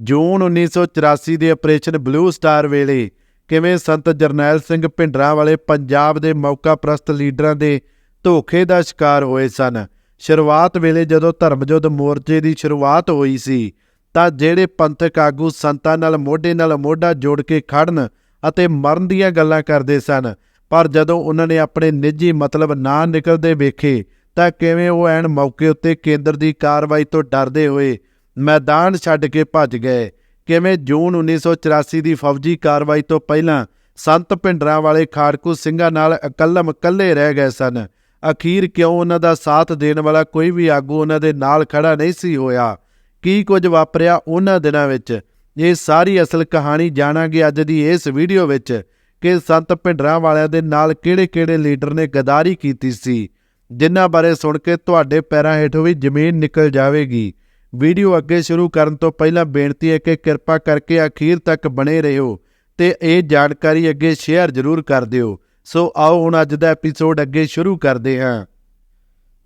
ਜੂਨ 1984 ਦੇ operation blue star ਵੇਲੇ ਕਿਵੇਂ ਸੰਤ ਜਰਨੈਲ ਸਿੰਘ ਭਿੰਡਰਾਂ ਵਾਲੇ ਪੰਜਾਬ ਦੇ ਮੌਕਾ ਪ੍ਰਸਤ ਲੀਡਰਾਂ ਦੇ ਧੋਖੇ ਦਾ ਸ਼ਿਕਾਰ ਹੋਏ ਸਨ? ਸ਼ੁਰੂਆਤ ਵੇਲੇ ਜਦੋਂ ਧਰਮਯੁੱਧ ਮੋਰਚੇ ਦੀ ਸ਼ੁਰੂਆਤ ਹੋਈ ਸੀ, ਤਾਂ ਜਿਹੜੇ ਪੰਥਕ ਆਗੂ ਸੰਤਾਂ ਨਾਲ ਮੋਢੇ ਨਾਲ ਮੋਢਾ ਜੋੜ ਕੇ ਖੜਨ ਅਤੇ ਮਰਨ ਦੀਆਂ ਗੱਲਾਂ ਕਰਦੇ ਸਨ, ਪਰ ਜਦੋਂ ਉਹਨਾਂ ਨੇ ਆਪਣੇ ਨਿੱਜੀ ਮਤਲਬ ਨਾ ਨਿਕਲਦੇ ਵੇਖੇ, ਤਾਂ ਕਿਵੇਂ ਉਹ ਐਨ ਮੌਕੇ ਉੱਤੇ ਕੇਂਦਰ ਦੀ ਕਾਰਵਾਈ ਤੋਂ ਡਰਦੇ ਹੋਏ ਮੈਦਾਨ ਛੱਡ ਕੇ ਭੱਜ ਗਏ। ਕਿਵੇਂ ਜੂਨ 1984 ਦੀ ਫੌਜੀ ਕਾਰਵਾਈ ਤੋਂ ਪਹਿਲਾਂ ਸੰਤ ਭਿੰਡਰਾਂ ਵਾਲੇ ਖਾੜਕੂ ਸਿੰਘਾਂ ਨਾਲ ਇਕੱਲਮ ਇਕੱਲੇ ਰਹਿ ਗਏ ਸਨ? ਅਖੀਰ ਕਿਉਂ ਉਹਨਾਂ ਦਾ ਸਾਥ ਦੇਣ ਵਾਲਾ ਕੋਈ ਵੀ ਆਗੂ ਉਹਨਾਂ ਦੇ ਨਾਲ ਖੜਾ ਨਹੀਂ ਸੀ ਹੋਇਆ? ਕੀ ਕੁਝ ਵਾਪਰਿਆ ਉਹਨਾਂ ਦਿਨਾਂ ਵਿੱਚ? ਇਹ ਸਾਰੀ ਅਸਲ ਕਹਾਣੀ ਜਾਣਾਂਗੇ ਅੱਜ ਦੀ ਇਸ ਵੀਡੀਓ ਵਿੱਚ ਕਿ ਸੰਤ ਭਿੰਡਰਾਂ ਵਾਲਿਆਂ ਦੇ ਨਾਲ ਕਿਹੜੇ-ਕਿਹੜੇ ਲੀਡਰ ਨੇ ਗਦਾਰੀ ਕੀਤੀ ਸੀ। ਜਿਨ੍ਹਾਂ ਬਾਰੇ ਸੁਣ ਕੇ ਤੁਹਾਡੇ ਪੈਰਾਂ ਹੇਠੋਂ ਵੀ ਜ਼ਮੀਨ ਨਿਕਲ ਜਾਵੇਗੀ। ਵੀਡੀਓ ਅੱਗੇ ਸ਼ੁਰੂ ਕਰਨ ਤੋਂ ਪਹਿਲਾਂ ਬੇਨਤੀ ਹੈ ਕਿ ਕਿਰਪਾ ਕਰਕੇ ਅਖੀਰ ਤੱਕ ਬਣੇ ਰਹੋ ਤੇ ਇਹ ਜਾਣਕਾਰੀ ਅੱਗੇ ਸ਼ੇਅਰ ਜ਼ਰੂਰ ਕਰ ਦਿਓ। ਸੋ ਆਓ ਹੁਣ ਅੱਜ ਦਾ ਐਪੀਸੋਡ ਅੱਗੇ ਸ਼ੁਰੂ ਕਰਦੇ ਹਾਂ।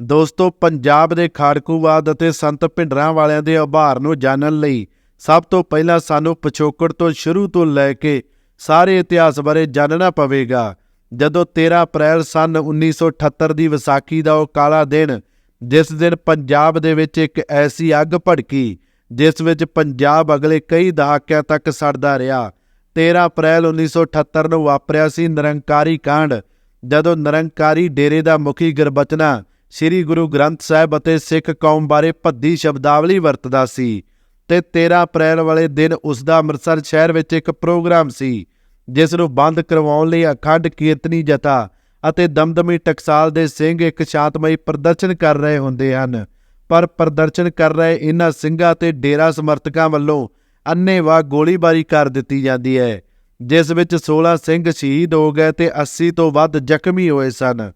ਦੋਸਤੋ, ਪੰਜਾਬ ਦੇ ਖਾੜਕੂਵਾਦ ਅਤੇ ਸੰਤ ਭਿੰਡਰਾਂ ਵਾਲਿਆਂ ਦੇ ਉਭਾਰ ਨੂੰ ਜਾਣਨ ਲਈ ਸਭ ਤੋਂ ਪਹਿਲਾਂ ਸਾਨੂੰ ਪਿਛੋਕੜ ਤੋਂ ਸ਼ੁਰੂ ਤੋਂ ਲੈ ਕੇ ਸਾਰੇ ਇਤਿਹਾਸ ਬਾਰੇ ਜਾਣਨਾ ਪਵੇਗਾ। ਜਦੋਂ 13 ਅਪ੍ਰੈਲ ਸਨ 1978 ਦੀ ਵਿਸਾਖੀ ਦਾ ਉਹ ਕਾਲਾ ਦਿਨ ਜਿਸ ਦਿਨ ਪੰਜਾਬ ਦੇ ਵਿੱਚ ਇੱਕ ਐਸੀ ਅੱਗ ਭੜਕੀ, ਜਿਸ ਵਿੱਚ ਪੰਜਾਬ ਅਗਲੇ ਕਈ ਦਹਾਕਿਆਂ ਤੱਕ ਸੜਦਾ ਰਿਹਾ 13 ਅਪ੍ਰੈਲ 1978 ਨੂੰ ਵਾਪਰਿਆ ਸੀ ਨਿਰੰਕਾਰੀ ਕਾਂਡ, ਜਦੋਂ ਨਿਰੰਕਾਰੀ ਡੇਰੇ ਦਾ ਮੁਖੀ ਗੁਰਬਚਨਾ ਸ੍ਰੀ ਗੁਰੂ ਗ੍ਰੰਥ ਸਾਹਿਬ ਅਤੇ ਸਿੱਖ ਕੌਮ ਬਾਰੇ ਭੱਦੀ ਸ਼ਬਦਾਵਲੀ ਵਰਤਦਾ ਸੀ ਤੇ 13 ਅਪ੍ਰੈਲ ਵਾਲੇ ਦਿਨ ਉਸ ਦਾ ਅੰਮ੍ਰਿਤਸਰ ਸ਼ਹਿਰ ਵਿੱਚ ਇੱਕ ਪ੍ਰੋਗਰਾਮ ਸੀ, ਜਿਸ ਨੂੰ ਬੰਦ ਕਰਵਾਉਣ ਲਈ ਅਖੰਡ ਕੀਰਤਨੀ ਜਥਾ ਅਤੇ ਦਮਦਮੀ ਟਕਸਾਲ ਦੇ ਸਿੰਘ ਇੱਕ ਸ਼ਾਂਤਮਈ ਪ੍ਰਦਰਸ਼ਨ ਕਰ ਰਹੇ ਹੁੰਦੇ ਹਨ। ਪਰ ਪ੍ਰਦਰਸ਼ਨ ਕਰ ਰਹੇ ਇਹਨਾਂ ਸਿੰਘਾਂ ਤੇ ਡੇਰਾ ਸਮਰਥਕਾਂ ਵੱਲੋਂ ਅੰਨ੍ਹੇਵਾਹ ਗੋਲੀਬਾਰੀ ਕਰ ਦਿੱਤੀ ਜਾਂਦੀ ਹੈ, ਜਿਸ ਵਿੱਚ 16 ਸਿੰਘ ਸ਼ਹੀਦ ਹੋ ਗਏ ਤੇ 80 ਤੋਂ ਵੱਧ ਜ਼ਖਮੀ ਹੋਏ ਸਨ।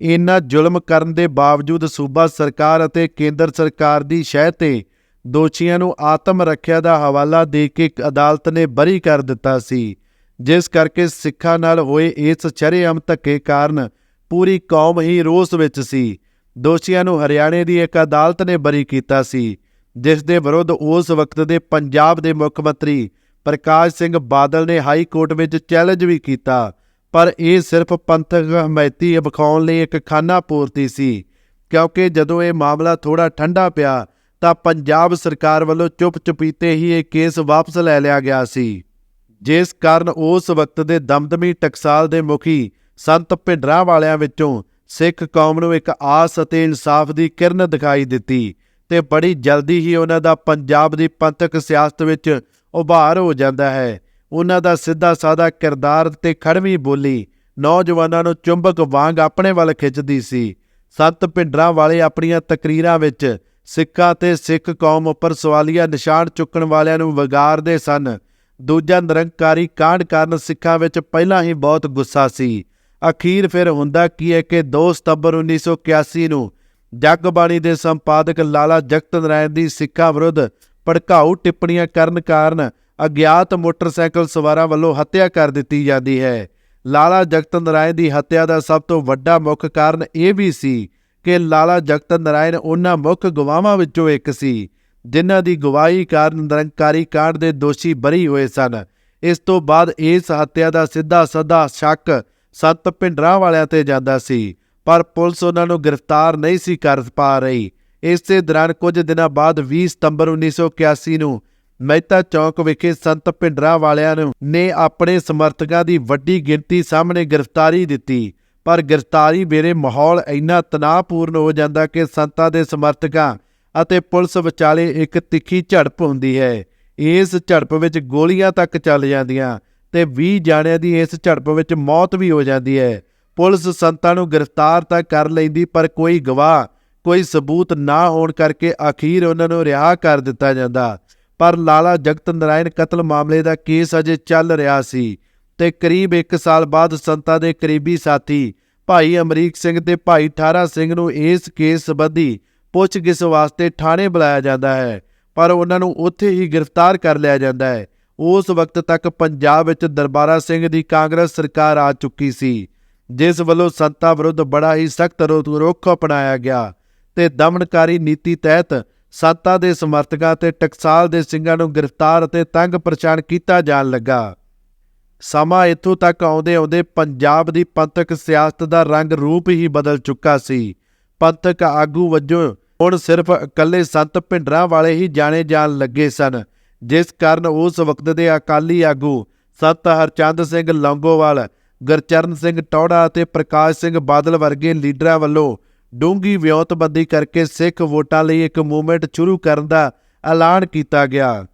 ਇਹਨਾਂ ਜ਼ੁਲਮ ਕਰਨ ਦੇ ਬਾਵਜੂਦ ਸੂਬਾ ਸਰਕਾਰ ਅਤੇ ਕੇਂਦਰ ਸਰਕਾਰ ਦੀ ਸ਼ਹਿ ਤੇ ਦੋਸ਼ੀਆਂ ਨੂੰ ਆਤਮ ਰੱਖਿਆ ਦਾ ਹਵਾਲਾ ਦੇ ਕੇ ਇੱਕ ਅਦਾਲਤ ਨੇ ਬਰੀ ਕਰ ਦਿੱਤਾ ਸੀ। ਜਿਸ ਕਰਕੇ ਸਿੱਖਾਂ ਨਾਲ ਹੋਏ ਇਸ ਸ਼ਰੇਆਮ ਧੱਕੇ ਕਾਰਨ ਪੂਰੀ ਕੌਮ ਹੀ ਰੋਸ ਵਿੱਚ ਸੀ। ਦੋਸ਼ੀਆਂ ਨੂੰ ਹਰਿਆਣੇ ਦੀ ਇੱਕ ਅਦਾਲਤ ਨੇ ਬਰੀ ਕੀਤਾ ਸੀ, ਜਿਸ ਦੇ ਵਿਰੁੱਧ ਉਸ ਵਕਤ ਦੇ ਪੰਜਾਬ ਦੇ ਮੁੱਖ ਮੰਤਰੀ ਪ੍ਰਕਾਸ਼ ਸਿੰਘ ਬਾਦਲ ਨੇ ਹਾਈ ਕੋਰਟ ਵਿੱਚ ਚੈਲੰਜ ਵੀ ਕੀਤਾ, ਪਰ ਇਹ ਸਿਰਫ ਪੰਥਕ ਹਮਾਇਤੀ ਵਿਖਾਉਣ ਲਈ ਇੱਕ ਖਾਨਾ ਪੂਰਤੀ ਸੀ, ਕਿਉਂਕਿ ਜਦੋਂ ਇਹ ਮਾਮਲਾ ਥੋੜਾ ਠੰਡਾ ਪਿਆ ਤਾਂ ਪੰਜਾਬ ਸਰਕਾਰ ਵੱਲੋਂ ਚੁੱਪ ਚੁਪੀਤੇ ਹੀ ਇਹ ਕੇਸ ਵਾਪਸ ਲੈ ਲਿਆ ਗਿਆ ਸੀ। ਜਿਸ ਕਾਰਨ ਉਸ ਵਕਤ ਦੇ ਦਮਦਮੀ ਟਕਸਾਲ ਦੇ ਮੁਖੀ ਸੰਤ ਭਿੰਡਰਾਂ ਵਾਲਿਆਂ ਵਿੱਚੋਂ ਸਿੱਖ ਕੌਮ ਨੂੰ ਇੱਕ ਆਸ ਅਤੇ ਇਨਸਾਫ ਦੀ ਕਿਰਨ ਦਿਖਾਈ ਦਿੱਤੀ ਤੇ ਬੜੀ ਜਲਦੀ ਹੀ ਉਹਨਾਂ ਦਾ ਪੰਜਾਬ ਦੀ ਪੰਥਕ ਸਿਆਸਤ ਵਿੱਚ ਉਭਾਰ ਹੋ ਜਾਂਦਾ ਹੈ। ਉਹਨਾਂ ਦਾ ਸਿੱਧਾ ਸਾਦਾ ਕਿਰਦਾਰ ਤੇ ਖੜਵੀਂ ਬੋਲੀ ਨੌਜਵਾਨਾਂ ਨੂੰ ਚੁੰਬਕ ਵਾਂਗ ਆਪਣੇ ਵੱਲ ਖਿੱਚਦੀ ਸੀ। ਸੰਤ ਭਿੰਡਰਾਂ ਵਾਲੇ ਆਪਣੀਆਂ ਤਕਰੀਰਾਂ ਵਿੱਚ ਸਿੱਖਾਂ ਤੇ ਸਿੱਖ ਕੌਮ ਉੱਪਰ ਸਵਾਲੀਆ ਨਿਸ਼ਾਨ ਚੁੱਕਣ ਵਾਲਿਆਂ ਨੂੰ ਵਿਗਾਰਦੇ ਸਨ ਦੂਜਾ ਨਿਰੰਕਾਰੀ ਕਾਂਡ ਕਾਰਨ ਸਿੱਖਾਂ ਵਿੱਚ ਪਹਿਲਾਂ ਹੀ ਬਹੁਤ ਗੁੱਸਾ ਸੀ। ਅਖੀਰ ਫਿਰ ਹੁੰਦਾ ਕੀ ਹੈ ਕਿ 2 ਸਤੰਬਰ 1981 ਨੂੰ ਜਗਬਾਣੀ ਦੇ ਸੰਪਾਦਕ ਲਾਲਾ ਜਗਤ ਨਾਰਾਇਣ ਦੀ ਸਿੱਖਾਂ ਵਿਰੁੱਧ ਭੜਕਾਊ ਟਿੱਪਣੀਆਂ ਕਰਨ ਕਾਰਨ ਅਗਿਆਤ ਮੋਟਰਸਾਈਕਲ ਸਵਾਰਾਂ ਵੱਲੋਂ ਹੱਤਿਆ ਕਰ ਦਿੱਤੀ ਜਾਂਦੀ ਹੈ। ਲਾਲਾ ਜਗਤ ਨਾਰਾਇਣ ਦੀ ਹੱਤਿਆ ਦਾ ਸਭ ਤੋਂ ਵੱਡਾ ਮੁੱਖ ਕਾਰਨ ਇਹ ਵੀ ਸੀ ਕਿ ਲਾਲਾ ਜਗਤ ਨਾਰਾਇਣ ਉਹਨਾਂ ਮੁੱਖ ਗਵਾਹਾਂ ਵਿੱਚੋਂ ਇੱਕ ਸੀ। ਜਿਨ੍ਹਾਂ ਦੀ ਗਵਾਹੀ ਕਾਰਨ ਨਿਰੰਕਾਰੀ ਕਾਂਡ ਦੇ ਦੋਸ਼ੀ ਬਰੀ ਹੋਏ ਸਨ। ਇਸ ਤੋਂ ਬਾਅਦ ਇਸ ਹੱਤਿਆ ਦਾ ਸਿੱਧਾ ਸਦਾ ਸ਼ੱਕ ਸੱਤ ਭਿੰਡਰਾਂ ਵਾਲਿਆਂ ਤੇ ਜਾਂਦਾ ਸੀ, ਪਰ ਪੁਲਿਸ ਉਹਨਾਂ ਨੂੰ ਗ੍ਰਿਫਤਾਰ ਨਹੀਂ ਸੀ ਕਰ ਪਾ ਰਹੀ। ਇਸੇ ਦੌਰਾਨ ਕੁਝ ਦਿਨਾਂ ਬਾਅਦ 20 ਸਤੰਬਰ 1981 ਨੂੰ ਮਹਿਤਾ ਚੌਕ ਵਿਖੇ ਸੰਤ ਭਿੰਡਰਾਂ ਵਾਲਿਆਂ ਨੂੰ ਨੇ ਆਪਣੇ ਸਮਰਥਕਾਂ ਦੀ ਵੱਡੀ ਗਿਣਤੀ ਸਾਹਮਣੇ ਗ੍ਰਿਫਤਾਰੀ ਦਿੱਤੀ। ਪਰ ਗ੍ਰਿਫਤਾਰੀ ਵੇਲੇ ਮਾਹੌਲ ਇੰਨਾ ਤਣਾਅਪੂਰਨ ਹੋ ਜਾਂਦਾ ਕਿ ਸੰਤਾਂ ਦੇ ਸਮਰਥਕਾਂ ਅਤੇ ਪੁਲਿਸ ਵਿਚਾਲੇ ਇੱਕ ਤਿੱਖੀ ਝੜਪ ਹੁੰਦੀ ਹੈ। ਇਸ ਝੜਪ ਵਿੱਚ ਗੋਲੀਆਂ ਤੱਕ ਚੱਲ ਜਾਂਦੀਆਂ ਤੇ 20 ਜਾਣਿਆਂ ਦੀ ਇਸ ਝੜਪ ਵਿੱਚ ਮੌਤ ਵੀ ਹੋ ਜਾਂਦੀ ਹੈ। ਪੁਲਿਸ ਸੰਤਾਂ ਨੂੰ ਗ੍ਰਿਫਤਾਰ ਤਾਂ ਕਰ ਲੈਂਦੀ, ਪਰ ਕੋਈ ਗਵਾਹ, ਕੋਈ ਸਬੂਤ ਨਾ ਹੋਣ ਕਰਕੇ ਅਖੀਰ ਉਹਨਾਂ ਨੂੰ ਰਿਹਾ ਕਰ ਦਿੱਤਾ ਜਾਂਦਾ। ਪਰ ਲਾਲਾ ਜਗਤ ਨਰਾਇਣ ਕਤਲ ਮਾਮਲੇ ਦਾ ਕੇਸ ਅਜੇ ਚੱਲ ਰਿਹਾ ਸੀ ਤੇ ਕਰੀਬ 1 ਸਾਲ ਬਾਅਦ ਸੰਤਾਂ ਦੇ ਕਰੀਬੀ ਸਾਥੀ ਭਾਈ ਅਮਰੀਕ ਸਿੰਘ ਤੇ ਭਾਈ ਠਾਰਾ ਸਿੰਘ ਨੂੰ ਇਸ ਕੇਸ ਸੰਬੰਧੀ ਪੁੱਛਗਿੱਛ ਵਾਸਤੇ ਥਾਣੇ ਬੁਲਾਇਆ ਜਾਂਦਾ ਹੈ, ਪਰ ਉਹਨਾਂ ਨੂੰ ਉੱਥੇ ਹੀ ਗ੍ਰਿਫਤਾਰ ਕਰ ਲਿਆ ਜਾਂਦਾ ਹੈ। ਉਸ ਵਕਤ ਤੱਕ ਪੰਜਾਬ ਵਿੱਚ ਦਰਬਾਰਾ ਸਿੰਘ ਦੀ ਕਾਂਗਰਸ ਸਰਕਾਰ ਆ ਚੁੱਕੀ ਸੀ, ਜਿਸ ਵੱਲੋਂ ਸੰਤਾ ਵਿਰੁੱਧ ਬੜਾ ਹੀ ਸਖਤ ਰੁਖ ਅਪਣਾਇਆ ਗਿਆ ਤੇ ਦਮਨਕਾਰੀ ਨੀਤੀ ਤਹਿਤ ਸੰਤਾਂ ਦੇ ਸਮਰਥਕਾਂ ਤੇ ਟਕਸਾਲ ਦੇ ਸਿੰਘਾਂ ਨੂੰ ਗ੍ਰਿਫਤਾਰ ਅਤੇ ਤੰਗ ਪਰੇਸ਼ਾਨ ਕੀਤਾ ਜਾਣ ਲੱਗਾ। ਸਮਾਂ ਇੱਥੋਂ ਤੱਕ ਆਉਂਦੇ ਆਉਂਦੇ ਪੰਜਾਬ ਦੀ ਪੰਥਕ ਸਿਆਸਤ ਦਾ ਰੰਗ ਰੂਪ ਹੀ ਬਦਲ ਚੁੱਕਾ ਸੀ। ਪੰਥਕ ਆਗੂ ਵਜੋਂ ਹੁਣ ਸਿਰਫ ਇਕੱਲੇ ਸੰਤ ਭਿੰਡਰਾਂ ਵਾਲੇ ਹੀ ਜਾਣੇ ਜਾਣ ਲੱਗੇ ਸਨ, ਜਿਸ ਕਾਰਨ ਉਸ ਵਕਤ ਦੇ ਅਕਾਲੀ ਆਗੂ ਸੰਤ ਹਰਚੰਦ ਸਿੰਘ ਲੌਂਗੋਵਾਲ, ਗੁਰਚਰਨ ਸਿੰਘ ਟੌੜਾ ਅਤੇ ਪ੍ਰਕਾਸ਼ ਸਿੰਘ ਬਾਦਲ ਵਰਗੇ ਲੀਡਰਾਂ ਵੱਲੋਂ ਡੂੰਗੀ ਵਿਉਂਤਬੰਦੀ ਕਰਕੇ ਸਿੱਖ ਵੋਟਾਂ ਲਈ ਇੱਕ ਮੂਵਮੈਂਟ ਸ਼ੁਰੂ ਕਰਨ ਦਾ ਐਲਾਨ ਕੀਤਾ ਗਿਆ।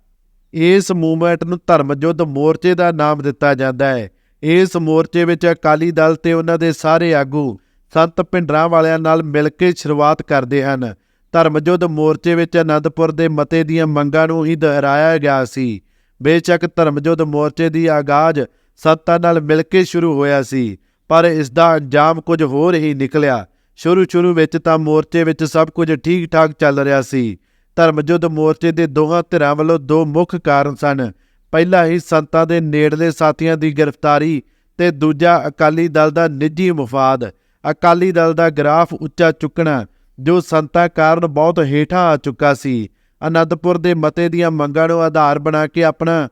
ਇਸ ਮੂਵਮੈਂਟ ਨੂੰ ਧਰਮ ਯੁੱਧ ਮੋਰਚੇ ਦਾ ਨਾਮ ਦਿੱਤਾ ਜਾਂਦਾ ਹੈ। ਇਸ ਮੋਰਚੇ ਵਿੱਚ ਅਕਾਲੀ ਦਲ ਤੇ ਉਹਨਾਂ ਦੇ ਸਾਰੇ ਆਗੂ ਸੰਤ ਭਿੰਡਰਾਂ ਵਾਲਿਆਂ ਨਾਲ ਮਿਲ ਕੇ ਸ਼ੁਰੂਆਤ ਕਰਦੇ ਹਨ। ਧਰਮਯੁੱਧ ਮੋਰਚੇ ਵਿੱਚ ਅਨੰਦਪੁਰ ਦੇ ਮਤੇ ਦੀਆਂ ਮੰਗਾਂ ਨੂੰ ਹੀ ਦੁਹਰਾਇਆ ਗਿਆ ਸੀ। ਬੇਸ਼ੱਕ ਧਰਮਯੁੱਧ ਮੋਰਚੇ ਦੀ ਆਗਾਜ਼ ਸੰਤਾਂ ਨਾਲ ਮਿਲ ਕੇ ਸ਼ੁਰੂ ਹੋਇਆ ਸੀ, ਪਰ ਇਸ ਦਾ ਅੰਜਾਮ ਕੁਝ ਹੋਰ ਹੀ ਨਿਕਲਿਆ। ਸ਼ੁਰੂ ਸ਼ੁਰੂ ਵਿੱਚ ਤਾਂ ਮੋਰਚੇ ਵਿੱਚ ਸਭ ਕੁਝ ਠੀਕ ਠਾਕ ਚੱਲ ਰਿਹਾ ਸੀ। ਧਰਮਯੁੱਧ ਮੋਰਚੇ ਦੇ ਦੋਹਾਂ ਧਿਰਾਂ ਵੱਲੋਂ ਦੋ ਮੁੱਖ ਕਾਰਨ ਸਨ। ਪਹਿਲਾ ਹੀ ਸੰਤਾਂ ਦੇ ਨੇੜਲੇ ਸਾਥੀਆਂ ਦੀ ਗ੍ਰਿਫਤਾਰੀ ਤੇ ਦੂਜਾ ਅਕਾਲੀ ਦਲ ਦਾ ਨਿੱਜੀ ਮਫਾਦ ਅਕਾਲੀ ਦਲ ਦਾ ਗ੍ਰਾਫ ਉੱਚਾ ਚੁੱਕਣਾ, ਜੋ ਸੰਤਾਂ ਕਾਰਨ ਬਹੁਤ ਹੇਠਾਂ ਆ ਚੁੱਕਾ ਸੀ। ਅਨੰਦਪੁਰ ਦੇ ਮਤੇ ਦੀਆਂ ਮੰਗਾਂ ਨੂੰ ਆਧਾਰ ਬਣਾ ਕੇ ਆਪਣਾ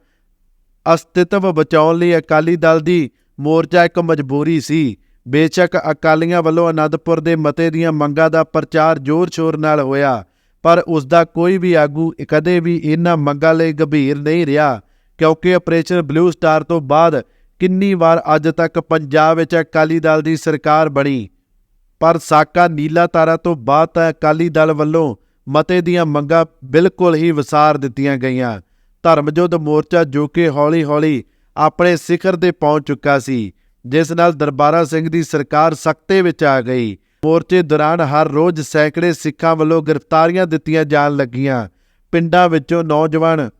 ਅਸਤਿਤਵ ਬਚਾਉਣ ਲਈ ਅਕਾਲੀ ਦਲ ਦੀ ਮੋਰਚਾ ਇੱਕ ਮਜਬੂਰੀ ਸੀ। ਬੇਸ਼ੱਕ ਅਕਾਲੀਆਂ ਵੱਲੋਂ ਅਨੰਦਪੁਰ ਦੇ ਮਤੇ ਦੀਆਂ ਮੰਗਾਂ ਦਾ ਪ੍ਰਚਾਰ ਜ਼ੋਰ-ਸ਼ੋਰ ਨਾਲ ਹੋਇਆ, ਪਰ ਉਸ ਦਾ ਕੋਈ ਵੀ ਆਗੂ ਕਦੇ ਵੀ ਇਹਨਾਂ ਮੰਗਾਂ ਲਈ ਗੰਭੀਰ ਨਹੀਂ ਰਿਹਾ, ਕਿਉਂਕਿ ਆਪਰੇਸ਼ਨ ਬਲੂ ਸਟਾਰ ਤੋਂ ਬਾਅਦ ਕਿੰਨੀ ਵਾਰ ਅੱਜ ਤੱਕ ਪੰਜਾਬ ਵਿੱਚ ਅਕਾਲੀ ਦਲ ਦੀ ਸਰਕਾਰ ਬਣੀ? ਪਰ ਸਾਕਾ ਨੀਲਾ ਤਾਰਾ ਤੋਂ ਬਾਅਦ ਤਾਂ ਅਕਾਲੀ ਦਲ ਵੱਲੋਂ ਮਤੇ ਦੀਆਂ ਮੰਗਾਂ ਬਿਲਕੁਲ ਹੀ ਵਿਸਾਰ ਦਿੱਤੀਆਂ ਗਈਆਂ। ਧਰਮਯੁੱਧ ਮੋਰਚਾ ਜੋ ਕਿ ਹੌਲੀ-ਹੌਲੀ ਆਪਣੇ ਸਿਖਰ ਤੇ ਪਹੁੰਚ ਚੁੱਕਾ ਸੀ, ਜਿਸ ਨਾਲ ਦਰਬਾਰਾ ਸਿੰਘ ਦੀ ਸਰਕਾਰ ਸਖਤੇ ਵਿੱਚ ਆ ਗਈ। ਮੋਰਚੇ ਦੌਰਾਨ ਹਰ ਰੋਜ਼ ਸੈਂਕੜੇ ਸਿੱਖਾਂ ਵੱਲੋਂ ਗ੍ਰਿਫਤਾਰੀਆਂ ਦਿੱਤੀਆਂ ਜਾਣ ਲੱਗੀਆਂ। ਪਿੰਡਾਂ ਵਿੱਚੋਂ ਨੌਜਵਾਨ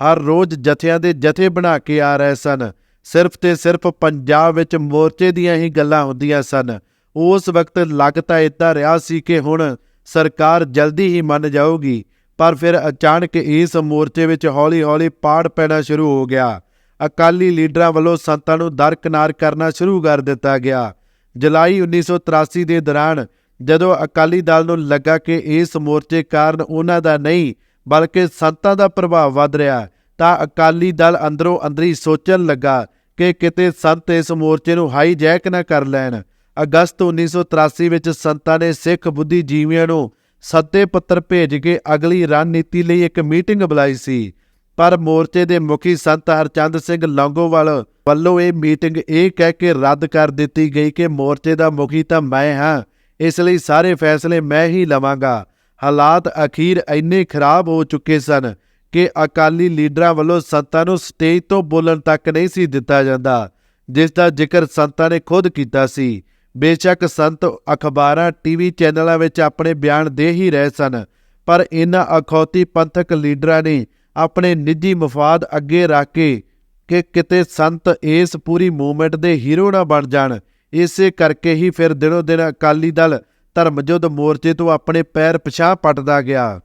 ਹਰ ਰੋਜ਼ ਜਥਿਆਂ ਦੇ ਜਥੇ ਬਣਾ ਕੇ ਆ ਰਹੇ ਸਨ। ਸਿਰਫ ਤੇ ਸਿਰਫ ਪੰਜਾਬ ਵਿੱਚ ਮੋਰਚੇ ਦੀਆਂ ਹੀ ਗੱਲਾਂ ਹੁੰਦੀਆਂ ਸਨ। ਉਸ ਵਕਤ ਲੱਗਦਾ ਇਦਾਂ ਰਿਹਾ ਸੀ ਕਿ ਹੁਣ ਸਰਕਾਰ ਜਲਦੀ ਹੀ ਮੰਨ ਜਾਊਗੀ, ਪਰ ਫਿਰ ਅਚਾਨਕ ਇਸ ਮੋਰਚੇ ਵਿੱਚ ਹੌਲੀ-ਹੌਲੀ ਪਾੜ ਪੈਣਾ ਸ਼ੁਰੂ ਹੋ ਗਿਆ। ਅਕਾਲੀ ਲੀਡਰਾਂ ਵੱਲੋਂ ਸੰਤਾਂ ਨੂੰ ਦਰਕਨਾਰ ਕਰਨਾ ਸ਼ੁਰੂ ਕਰ ਦਿੱਤਾ ਗਿਆ। ਜੁਲਾਈ 1983 ਦੇ ਦੌਰਾਨ ਜਦੋਂ ਅਕਾਲੀ ਦਲ ਨੂੰ ਲੱਗਾ ਕਿ ਇਸ ਮੋਰਚੇ ਕਾਰਨ ਉਹਨਾਂ ਦਾ ਨਹੀਂ, ਬਲਕਿ ਸੰਤਾਂ ਦਾ ਪ੍ਰਭਾਵ ਵੱਧ ਰਿਹਾ ਤਾਂ ਅਕਾਲੀ ਦਲ ਅੰਦਰੋਂ ਅੰਦਰੀ ਸੋਚਣ ਲੱਗਾ ਕਿ ਕਿਤੇ ਸੰਤ ਇਸ ਮੋਰਚੇ ਨੂੰ ਹਾਈਜੈਕ ਨਾ ਕਰ ਲੈਣ। ਅਗਸਤ 1983 ਵਿੱਚ ਸੰਤਾਂ ਨੇ ਸਿੱਖ ਬੁੱਧੀਜੀਵੀਆਂ ਨੂੰ ਸੱਦੇ ਪੱਤਰ ਭੇਜ ਕੇ ਅਗਲੀ ਰਣਨੀਤੀ ਲਈ ਇੱਕ ਮੀਟਿੰਗ ਬੁਲਾਈ ਸੀ। ਪਰ ਮੋਰਚੇ ਦੇ ਮੁਖੀ ਸੰਤ ਹਰਚੰਦ ਸਿੰਘ ਲੌਂਗੋਵਾਲ ਵੱਲੋਂ ਇਹ ਮੀਟਿੰਗ ਇਹ ਕਹਿ ਕੇ ਰੱਦ ਕਰ ਦਿੱਤੀ ਗਈ ਕਿ ਮੋਰਚੇ ਦਾ ਮੁਖੀ ਤਾਂ ਮੈਂ ਹਾਂ, ਇਸ ਲਈ ਸਾਰੇ ਫੈਸਲੇ ਮੈਂ ਹੀ ਲਵਾਂਗਾ। ਹਾਲਾਤ ਅਖੀਰ ਇੰਨੇ ਖਰਾਬ ਹੋ ਚੁੱਕੇ ਸਨ ਕਿ ਅਕਾਲੀ ਲੀਡਰਾਂ ਵੱਲੋਂ ਸੰਤਾਂ ਨੂੰ ਸਟੇਜ ਤੋਂ ਬੋਲਣ ਤੱਕ ਨਹੀਂ ਸੀ ਦਿੱਤਾ ਜਾਂਦਾ, ਜਿਸ ਦਾ ਜ਼ਿਕਰ ਸੰਤਾਂ ਨੇ ਖੁਦ ਕੀਤਾ ਸੀ। ਬੇਸ਼ੱਕ ਸੰਤ ਅਖਬਾਰਾਂ ਟੀਵੀ ਚੈਨਲਾਂ ਵਿੱਚ ਆਪਣੇ ਬਿਆਨ ਦੇ ਹੀ ਰਹੇ ਸਨ, ਪਰ ਇਹਨਾਂ ਅਖੌਤੀ ਪੰਥਕ ਲੀਡਰਾਂ ਨੇ ਆਪਣੇ ਨਿੱਜੀ ਮਫਾਦ ਅੱਗੇ ਰੱਖ ਕੇ ਕਿ ਕਿਤੇ ਸੰਤ ਇਸ ਪੂਰੀ ਮੂਵਮੈਂਟ ਦੇ ਹੀਰੋ ਨਾ ਬਣ ਜਾਣ, ਇਸੇ ਕਰਕੇ ਹੀ ਫਿਰ ਦਿਨੋ ਦਿਨ ਅਕਾਲੀ ਦਲ ਧਰਮਯੁੱਧ ਮੋਰਚੇ ਤੋਂ ਆਪਣੇ ਪੈਰ ਪਛਾਹ ਪਟਦਾ ਗਿਆ।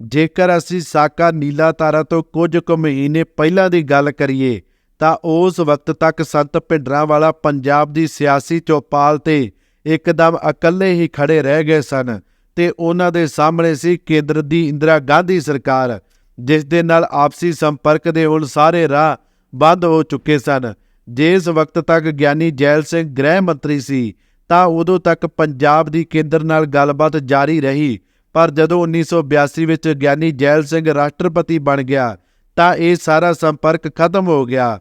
ਜੇਕਰ ਅਸੀਂ ਸਾਕਾ ਨੀਲਾ ਤਾਰਾ ਤੋਂ ਕੁਝ ਕੁ ਮਹੀਨੇ ਪਹਿਲਾਂ ਦੀ ਗੱਲ ਕਰੀਏ, ਤਾਂ ਉਸ ਵਕਤ ਤੱਕ ਸੰਤ ਭਿੰਡਰਾਂ ਵਾਲਾ ਪੰਜਾਬ ਦੀ ਸਿਆਸੀ ਚੌਪਾਲ ਤੇ ਇੱਕਦਮ ਇਕੱਲੇ ਹੀ ਖੜੇ ਰਹਿ ਗਏ ਸਨ ਤੇ ਉਹਨਾਂ ਦੇ ਸਾਹਮਣੇ ਸੀ ਕੇਂਦਰ ਦੀ ਇੰਦਰਾ ਗਾਂਧੀ ਸਰਕਾਰ, ਜਿਸ ਦੇ ਨਾਲ ਆਪਸੀ ਸੰਪਰਕ ਦੇ ਹੁਣ ਸਾਰੇ ਰਾਹ ਬੰਦ ਹੋ ਚੁੱਕੇ ਸਨ। ਜਿਸ ਵਕਤ ਤੱਕ ਗਿਆਨੀ ਜੈਲ ਸਿੰਘ ਗ੍ਰਹਿ ਮੰਤਰੀ ਸੀ, ਤਾਂ ਉਦੋਂ ਤੱਕ ਪੰਜਾਬ ਦੀ ਕੇਂਦਰ ਨਾਲ ਗੱਲਬਾਤ ਜਾਰੀ ਰਹੀ ਪਰ ਜਦੋਂ 1982 ਵਿੱਚ ਗਿਆਨੀ ਜੈਲ ਸਿੰਘ ਰਾਸ਼ਟਰਪਤੀ ਬਣ ਗਿਆ, ਤਾਂ ਇਹ ਸਾਰਾ ਸੰਪਰਕ ਖਤਮ ਹੋ ਗਿਆ,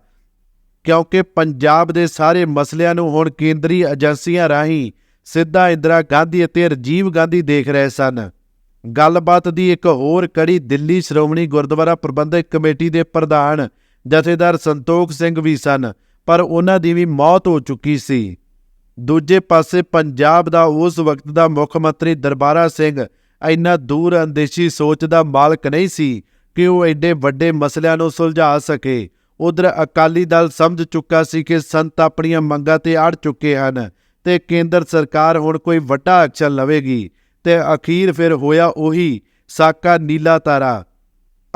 ਕਿਉਂਕਿ ਪੰਜਾਬ ਦੇ ਸਾਰੇ ਮਸਲਿਆਂ ਨੂੰ ਹੁਣ ਕੇਂਦਰੀ ਏਜੰਸੀਆਂ ਰਾਹੀਂ ਸਿੱਧਾ ਇੰਦਰਾ ਗਾਂਧੀ ਅਤੇ ਰਾਜੀਵ ਗਾਂਧੀ ਦੇਖ ਰਹੇ ਸਨ। ਗੱਲਬਾਤ ਦੀ ਇੱਕ ਹੋਰ ਕੜੀ ਦਿੱਲੀ ਸ਼੍ਰੋਮਣੀ ਗੁਰਦੁਆਰਾ ਪ੍ਰਬੰਧਕ ਕਮੇਟੀ ਦੇ ਪ੍ਰਧਾਨ ਜਥੇਦਾਰ ਸੰਤੋਖ ਸਿੰਘ ਵੀ ਸਨ, ਪਰ ਉਹਨਾਂ ਦੀ ਵੀ ਮੌਤ ਹੋ ਚੁੱਕੀ ਸੀ। ਦੂਜੇ ਪਾਸੇ ਪੰਜਾਬ ਦਾ ਉਸ ਵਕਤ ਦਾ ਮੁੱਖ ਮੰਤਰੀ ਦਰਬਾਰਾ ਸਿੰਘ ਇੰਨਾ ਦੂਰ ਅੰਦੇਸ਼ੀ ਸੋਚ ਦਾ ਮਾਲਕ ਨਹੀਂ ਸੀ ਕਿ ਉਹ ਐਡੇ ਵੱਡੇ ਮਸਲਿਆਂ ਨੂੰ ਸੁਲਝਾ ਸਕੇ। ਉਧਰ ਅਕਾਲੀ ਦਲ ਸਮਝ ਚੁੱਕਾ ਸੀ ਕਿ ਸੰਤ ਆਪਣੀਆਂ ਮੰਗਾਂ ਤੇ ਅੜ ਚੁੱਕੇ ਹਨ ਤੇ ਕੇਂਦਰ ਸਰਕਾਰ ਹੁਣ ਕੋਈ ਵੱਡਾ ਐਕਸ਼ਨ ਲਵੇਗੀ ਤੇ ਅਖੀਰ ਫਿਰ ਹੋਇਆ ਉਹੀ ਸਾਕਾ ਨੀਲਾ ਤਾਰਾ।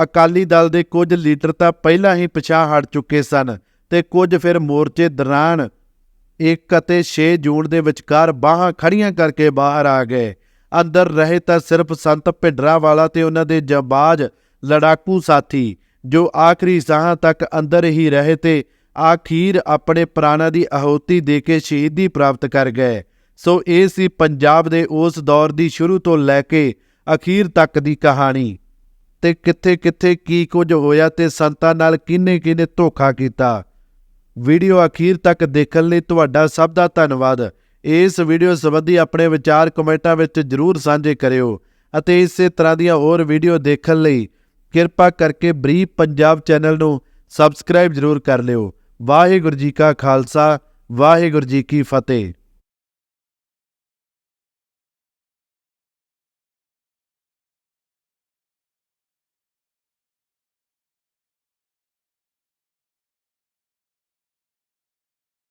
ਅਕਾਲੀ ਦਲ ਦੇ ਕੁਝ ਲੀਡਰ ਤਾਂ ਪਹਿਲਾਂ ਹੀ ਪਿਛਾਹ ਹਟ ਚੁੱਕੇ ਸਨ ਤੇ ਕੁਝ ਫਿਰ ਮੋਰਚੇ ਦੌਰਾਨ 1 ਅਤੇ 6 ਜੂਨ ਦੇ ਵਿਚਕਾਰ ਬਾਹਾਂ ਖੜੀਆਂ ਕਰਕੇ ਬਾਹਰ ਆ ਗਏ। ਅੰਦਰ ਰਹੇ ਤਾਂ ਸਿਰਫ ਸੰਤ ਭਿੰਡਰਾਂਵਾਲਾ ਤੇ ਉਹਨਾਂ ਦੇ ਜਬਾਜ ਲੜਾਕੂ ਸਾਥੀ, ਜੋ ਆਖਰੀ ਸਾਹਾਂ ਤੱਕ ਅੰਦਰ ਹੀ ਰਹੇ ਤੇ ਆਖੀਰ ਆਪਣੇ ਪ੍ਰਾਣਾਂ ਦੀ ਆਹੂਤੀ ਦੇ ਕੇ ਸ਼ਹੀਦੀ ਪ੍ਰਾਪਤ ਕਰ ਗਏ। ਸੋ ਇਹ ਸੀ ਪੰਜਾਬ ਦੇ ਉਸ ਦੌਰ ਦੀ ਸ਼ੁਰੂ ਤੋਂ ਲੈ ਕੇ ਅਖੀਰ ਤੱਕ ਦੀ ਕਹਾਣੀ। ਤੇ ਕਿੱਥੇ ਕਿੱਥੇ ਕੀ ਕੁਝ ਹੋਇਆ ਤੇ ਸੰਤਾਂ ਨਾਲ ਕਿਹਨੇ ਕਿਹਨੇ ਧੋਖਾ ਕੀਤਾ। ਵੀਡੀਓ ਅਖੀਰ ਤੱਕ ਦੇਖਣ ਲਈ ਤੁਹਾਡਾ ਸਭ ਦਾ ਧੰਨਵਾਦ। ਇਸ ਵੀਡੀਓ ਸੰਬੰਧੀ ਆਪਣੇ ਵਿਚਾਰ ਕਮੈਂਟਾਂ ਵਿੱਚ ਜਰੂਰ ਸਾਂਝੇ ਕਰਿਓ ਅਤੇ ਇਸੇ ਤਰ੍ਹਾਂ ਦੀਆਂ ਹੋਰ ਵੀਡੀਓ ਦੇਖਣ ਲਈ ਕਿਰਪਾ ਕਰਕੇ ਬਰੀਫ ਪੰਜਾਬ ਚੈਨਲ ਨੂੰ ਸਬਸਕ੍ਰਾਈਬ ਜਰੂਰ ਕਰ ਲਿਓ। ਵਾਹਿਗੁਰੂ ਜੀ ਕਾ ਖਾਲਸਾ, ਵਾਹਿਗੁਰੂ ਜੀ ਕੀ ਫਤਿਹ।